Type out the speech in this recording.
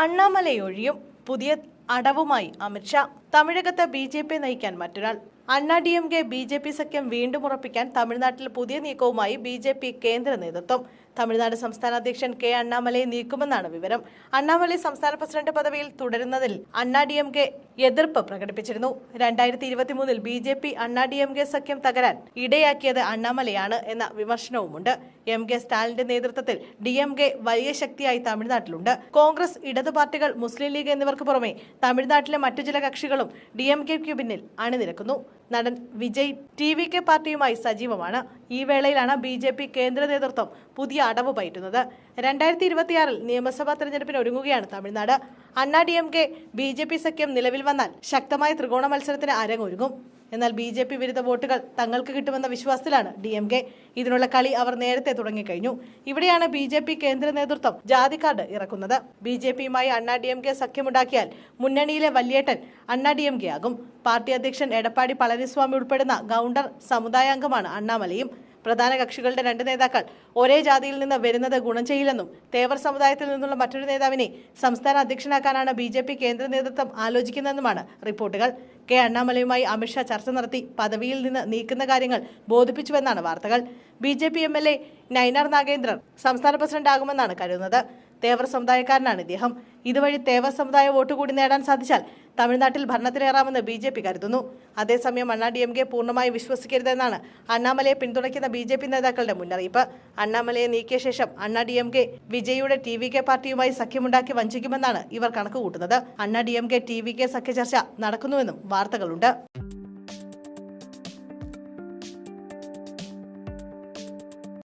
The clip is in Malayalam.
അണ്ണാമലയൊഴിയും പുതിയ അടവുമായി അമിത്ഷാ. തമിഴകത്ത് ബി ജെ പി നയിക്കാൻ മറ്റൊരാൾ. Anna D M K B J P സഖ്യം വീണ്ടും ഉറപ്പിക്കാൻ തമിഴ്നാട്ടിൽ പുതിയ നീക്കവുമായി ബി ജെ പി കേന്ദ്ര നേതൃത്വം. തമിഴ്നാട് സംസ്ഥാന അധ്യക്ഷൻ കെ അണ്ണാമലയെ നീക്കുമെന്നാണ് വിവരം. അണ്ണാമലൈ സംസ്ഥാന പ്രസിഡന്റ് പദവിയിൽ തുടരുന്നതിൽ അണ്ണാ ഡി എം കെ എതിർപ്പ് പ്രകടിപ്പിച്ചിരുന്നു. രണ്ടായിരത്തി ഇരുപത്തിമൂന്നിൽ B J P Anna D M K സഖ്യം തകരാൻ ഇടയാക്കിയത് അണ്ണാമലയാണ് എന്ന വിമർശനവുമുണ്ട്. എം കെ സ്റ്റാലിന്റെ നേതൃത്വത്തിൽ ഡി എം കെ വലിയ ശക്തിയായി തമിഴ്നാട്ടിലുണ്ട്. കോൺഗ്രസ് ഇടതു പാർട്ടികൾ മുസ്ലിം ലീഗ് എന്നിവർക്ക് പുറമെ തമിഴ്നാട്ടിലെ മറ്റു ചില കക്ഷികളും ഡി എം കെക്ക് പിന്നിൽ അണിനിരക്കുന്നു. നടൻ വിജയ് ടി വി കെ പാർട്ടിയുമായി സജീവമാണ്. ഈ വേളയിലാണ് ബി ജെ പി കേന്ദ്ര നേതൃത്വം പുതിയ അടവ് പയറ്റുന്നത്. രണ്ടായിരത്തി ഇരുപത്തിയാറിൽ നിയമസഭാ തെരഞ്ഞെടുപ്പിന് ഒരുങ്ങുകയാണ് Tamil Nadu. Anna D M K B J P സഖ്യം നിലവിൽ വന്നാൽ ശക്തമായ ത്രികോണ മത്സരത്തിന് അരങ്ങൊരുങ്ങും. എന്നാൽ ബി ജെ പി വിരുദ്ധ വോട്ടുകൾ തങ്ങൾക്ക് കിട്ടുമെന്ന വിശ്വാസത്തിലാണ് ഡി എം കെ. ഇതിനുള്ള കളി അവർ നേരത്തെ തുടങ്ങിക്കഴിഞ്ഞു. ഇവിടെയാണ് ബി ജെ പി കേന്ദ്ര നേതൃത്വം ജാതി കാർഡ് ഇറക്കുന്നത്. ബി ജെ പിയുമായി അണ്ണാ ഡി എം കെ സഖ്യമുണ്ടാക്കിയാൽ മുന്നണിയിലെ വല്യേട്ടൻ അണ്ണാ ഡി എം കെ ആകും. പാർട്ടി അധ്യക്ഷൻ എടപ്പാടി പളനിസ്വാമി ഉൾപ്പെടുന്ന ഗൗണ്ടർ സമുദായാംഗമാണ് അണ്ണാമലയും. പ്രധാന കക്ഷികളുടെ രണ്ട് നേതാക്കൾ ഒരേ ജാതിയിൽ നിന്ന് വരുന്നത് ഗുണം ചെയ്യില്ലെന്നും തേവർ സമുദായത്തിൽ നിന്നുള്ള മറ്റൊരു നേതാവിനെ സംസ്ഥാന അധ്യക്ഷനാക്കാനാണ് ബി കേന്ദ്ര നേതൃത്വം ആലോചിക്കുന്നതെന്നുമാണ് റിപ്പോർട്ടുകൾ. കെ അണ്ണാമലയുമായി അമിത്ഷാ ചർച്ച നടത്തി പദവിയിൽ നിന്ന് നീക്കുന്ന കാര്യങ്ങൾ ബോധിപ്പിച്ചുവെന്നാണ് വാർത്തകൾ. B J P M L A Nainar Nagendran സംസ്ഥാന പ്രസിഡന്റ് ആകുമെന്നാണ് കരുതുന്നത്. തേവർ സമുദായക്കാരനാണ് ഇദ്ദേഹം. ഇതുവഴി തേവർ സമുദായ വോട്ട് കൂടി നേടാൻ സാധിച്ചാൽ തമിഴ്നാട്ടിൽ ഭരണത്തിലേറാമെന്ന് ബി ജെ പി കരുതുന്നു. അതേസമയം അണ്ണാ ഡി എം കെ പൂർണമായി വിശ്വസിക്കരുതെന്നാണ് അണ്ണാമലയെ പിന്തുണയ്ക്കുന്ന ബി ജെ പി നേതാക്കളുടെ മുന്നറിയിപ്പ്. അണ്ണാമലയെ നീക്കിയ ശേഷം അണ്ണാ ഡി എം കെ വിജയുടെ ടി വി കെ പാർട്ടിയുമായി സഖ്യമുണ്ടാക്കി വഞ്ചിക്കുമെന്നാണ് ഇവർ കണക്കുകൂട്ടുന്നത്. Anna D M K T V K സഖ്യ ചർച്ച നടക്കുന്നുവെന്നും വാർത്തകളുണ്ട്.